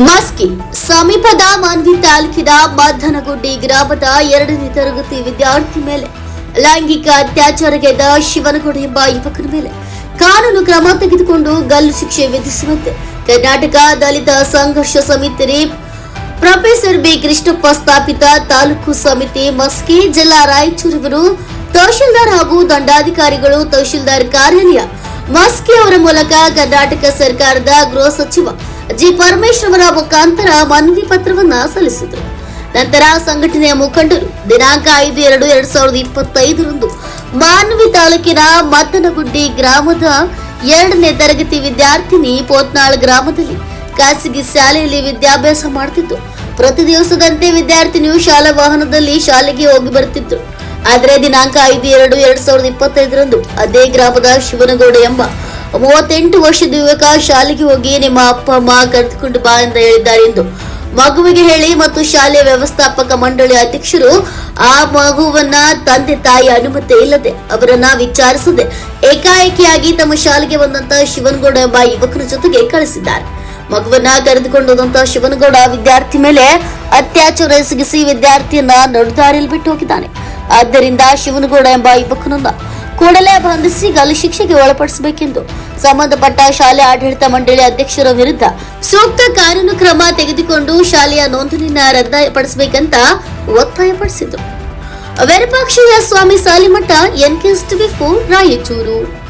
ಮಸ್ಕಿ, ಸಮೀಪದ ಮಾನ್ವಿ ತಾಲೂಕಿನ ಮದ್ದನಗುಡ್ಡಿ ಗ್ರಾಮದ ಎರಡನೇ ತರಗತಿ ವಿದ್ಯಾರ್ಥಿ ಮೇಲೆ ಲೈಂಗಿಕ ಅತ್ಯಾಚಾರಗೆದ ಶಿವನಗೌಡ ಎಂಬ ಯುವಕನ ಮೇಲೆ ಕಾನೂನು ಕ್ರಮ ತೆಗೆದುಕೊಂಡು ಗಲ್ಲು ಶಿಕ್ಷೆ ವಿಧಿಸುವಂತೆ ಕರ್ನಾಟಕ ದಲಿತ ಸಂಘರ್ಷ ಸಮಿತಿ ಪ್ರೊಫೆಸರ್ ಬಿ ಕೃಷ್ಣಪ್ಪ ಸ್ಥಾಪಿತ ತಾಲೂಕು ಸಮಿತಿ ಮಸ್ಕಿ ಜಿಲ್ಲಾ ರಾಯಚೂರಿವರು ತಹಶೀಲ್ದಾರ್ ಹಾಗೂ ದಂಡಾಧಿಕಾರಿಗಳು ತಹಶೀಲ್ದಾರ್ ಕಾರ್ಯಾಲಯ ಮಸ್ಕಿ ಅವರ ಮೂಲಕ ಕರ್ನಾಟಕ ಸರ್ಕಾರದ ಗೃಹ ಸಚಿವ ಜಿ ಪರಮೇಶ್ವರ ಮುಖಾಂತರ ಮನವಿ ಪತ್ರವನ್ನ ಸಲ್ಲಿಸಿದರು. ನಂತರ ಸಂಘಟನೆಯ ಮುಖಂಡರು ದಿನಾಂಕ ಐದು ಎರಡು ಎರಡ್ ಸಾವಿರದ ಇಪ್ಪತ್ತೈದರಂದು ಮಾನ್ವಿ ತಾಲೂಕಿನ ಮದ್ದನಗುಡ್ಡಿ ಗ್ರಾಮದ ಎರಡನೇ ತರಗತಿ ವಿದ್ಯಾರ್ಥಿನಿ ಪೋತ್ನಾಳ್ ಗ್ರಾಮದಲ್ಲಿ ಖಾಸಗಿ ಶಾಲೆಯಲ್ಲಿ ವಿದ್ಯಾಭ್ಯಾಸ ಮಾಡುತ್ತಿದ್ದು ಪ್ರತಿ ದಿವಸದಂತೆ ವಿದ್ಯಾರ್ಥಿನಿಯು ಶಾಲಾ ವಾಹನದಲ್ಲಿ ಶಾಲೆಗೆ ಹೋಗಿ ಬರುತ್ತಿದ್ದರು ಆದರೆ ದಿನಾಂಕ ಐದು ಎರಡು ಎರಡ್ ಸಾವಿರದ ಇಪ್ಪತ್ತೈದರಂದು ಅದೇ ಗ್ರಾಮದ ಶಿವನಗೌಡ ಎಂಬ ಮೂವತ್ತೆಂಟು ವರ್ಷದ ಯುವಕ ಶಾಲೆಗೆ ಹೋಗಿ ನಿಮ್ಮ ಅಪ್ಪ, ಅಮ್ಮ ಕರೆದುಕೊಂಡು ಬಾ ಎಂದು ಹೇಳಿದ್ದಾರೆ ಎಂದು ಮಗುವಿಗೆ ಹೇಳಿ ಮತ್ತು ಶಾಲೆಯ ವ್ಯವಸ್ಥಾಪಕ ಮಂಡಳಿ ಅಧ್ಯಕ್ಷರು, ಆ ಮಗುವನ್ನ ತಂದೆ ತಾಯಿ ಅನುಮತಿ ಇಲ್ಲದೆ ಅವರನ್ನ ವಿಚಾರಿಸದೆ ಏಕಾಏಕಿಯಾಗಿ ತಮ್ಮ ಶಾಲೆಗೆ ಬಂದಂತ ಶಿವನಗೌಡ ಎಂಬ ಯುವಕನ ಜೊತೆಗೆ ಕಳಿಸಿದ್ದಾರೆ. ಮಗುವನ್ನ ಕರೆದುಕೊಂಡು ಹೋದಂತ ಶಿವನಗೌಡ ವಿದ್ಯಾರ್ಥಿ ಮೇಲೆ ಅತ್ಯಾಚಾರ ಎಸಗಿಸಿ ವಿದ್ಯಾರ್ಥಿಯನ್ನ ನಡುದಾರಿಯಲ್ಲಿ ಬಿಟ್ಟು ಹೋಗಿದ್ದಾನೆ. ಆದ್ದರಿಂದ ಶಿವನಗೌಡ ಎಂಬ ಯುವಕನನ್ನ ಕೂಡಲೇ ಬಂಧಿಸಿ ಗಲ್ಲು ಶಿಕ್ಷೆಗೆ ಒಳಪಡಿಸಬೇಕೆಂದು ಸಂಬಂಧಪಟ್ಟ ಶಾಲೆ ಆಡಳಿತ ಮಂಡಳಿ ಅಧ್ಯಕ್ಷರ ವಿರುದ್ಧ ಸೂಕ್ತ ಕಾನೂನು ಕ್ರಮ ತೆಗೆದುಕೊಂಡು ಶಾಲೆಯ ನೋಂದಣಿನ ರದ್ದುಪಡಿಸಬೇಕಂತ ಒತ್ತಾಯಪಡಿಸಿದರು Virupakshayya Swami Salimath NKS TV four Raichur.